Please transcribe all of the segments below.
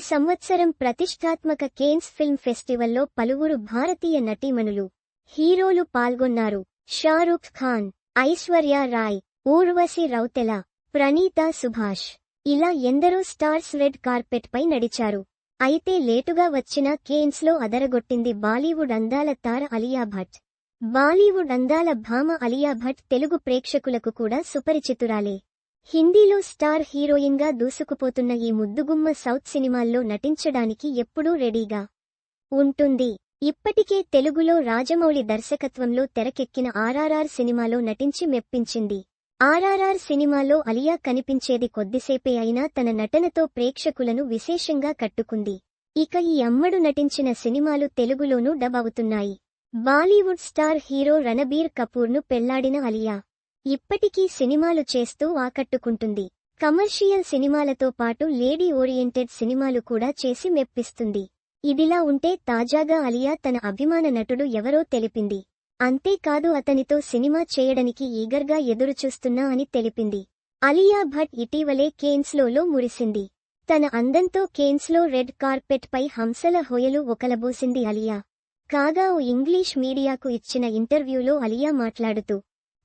ఈ సంవత్సరం ప్రతిష్టాత్మక కేన్స్ ఫిల్మ్ ఫెస్టివల్లో పలువురు భారతీయ నటీమణులు హీరోలు పాల్గొన్నారు. షారూఖ్ ఖాన్ ఐశ్వర్య రాయ్ ఊర్వశి రౌతెల ప్రణీత సుభాష్ ఇలా ఎందరో స్టార్స్ రెడ్ కార్పెట్ పై నడిచారు. అయితే లేటుగా వచ్చిన కేన్స్లో అదరగొట్టింది బాలీవుడ్ అందాల తార అలియా భట్. బాలీవుడ్ అందాల భామ అలియా భట్ తెలుగు ప్రేక్షకులకు కూడా సుపరిచితురాలే. హిందీలో స్టార్ హీరోయిన్గా దూసుకుపోతున్న ఈ ముద్దుగుమ్మ సౌత్ సినిమాల్లో నటించడానికి ఎప్పుడూ రెడీగా ఉంటుంది. ఇప్పటికే తెలుగులో రాజమౌళి దర్శకత్వంలో తెరకెక్కిన ఆర్ఆర్ఆర్ సినిమాలో నటించి మెప్పించింది. ఆర్ఆర్ఆర్ సినిమాలో అలియా కనిపించేది కొద్దిసేపే అయినా తన నటనతో ప్రేక్షకులను విశేషంగా కట్టుకుంది. ఇక ఈ అమ్మడు నటించిన సినిమాలు తెలుగులోనూ డబ్ అవుతున్నాయి. బాలీవుడ్ స్టార్ హీరో రణబీర్ కపూర్ను పెళ్ళాడిన అలియా. ఇప్పటికీ సినిమాలు చేస్తూ ఆకట్టుకుంటుంది. కమర్షియల్ సినిమాలతో పాటు లేడీ ఓరియంటెడ్ సినిమాలు కూడా చేసి మెప్పిస్తుంది. ఇదిలా ఉంటే తాజాగా అలియా తన అభిమాన నటుడు ఎవరో తెలిపింది. అంతేకాదు అతనితో సినిమా చేయడానికి ఈగర్గా ఎదురుచూస్తున్నా అని తెలిపింది. అలియా భట్ ఇటీవలే కేన్స్లోలో మురిసింది. తన అందంతో కేన్స్లో రెడ్ కార్పెట్ పై హంసల హోయలు ఒకలబోసింది అలియా. కాగా ఓ ఇంగ్లీష్ మీడియాకు ఇచ్చిన ఇంటర్వ్యూలో అలియా మాట్లాడుతూ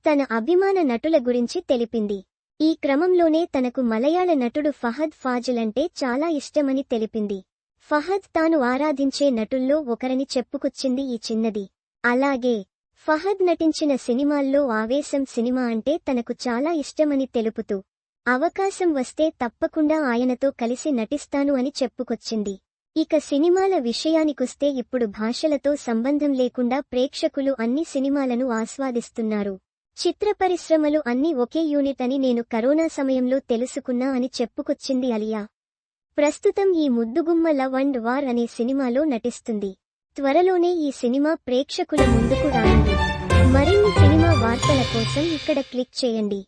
తన అభిమాన నటుల గురించి తెలిపింది. ఈ క్రమంలోనే తనకు మలయాళ నటుడు ఫహద్ ఫాజిల్ అంటే చాలా ఇష్టమని తెలిపింది. ఫహద్ తాను ఆరాధించే నటుల్లో ఒకరని చెప్పుకొచ్చింది ఈ చిన్నది. అలాగే ఫహద్ నటించిన సినిమాల్లో ఆవేశం సినిమా అంటే తనకు చాలా ఇష్టమని తెలుపుతూ అవకాశం వస్తే తప్పకుండా ఆయనతో కలిసి నటిస్తాను అని చెప్పుకొచ్చింది. ఇక సినిమాల విషయానికొస్తే ఇప్పుడు భాషలతో సంబంధం లేకుండా ప్రేక్షకులు అన్ని సినిమాలను ఆస్వాదిస్తున్నారు. చిత్ర పరిశ్రమలు అన్ని ఒకే యూనిట్ అని నేను కరోనా సమయంలో తెలుసుకున్నా అని చెప్పుకొచ్చింది అలియా. ప్రస్తుతం ఈ ముద్దుగుమ్మ లవ్ అండ్ వార్ అనే సినిమాలో నటిస్తుంది. త్వరలోనే ఈ సినిమా ప్రేక్షకుల ముందుకు రానుంది. మరిన్ని సినిమా వార్తల కోసం ఇక్కడ క్లిక్ చేయండి.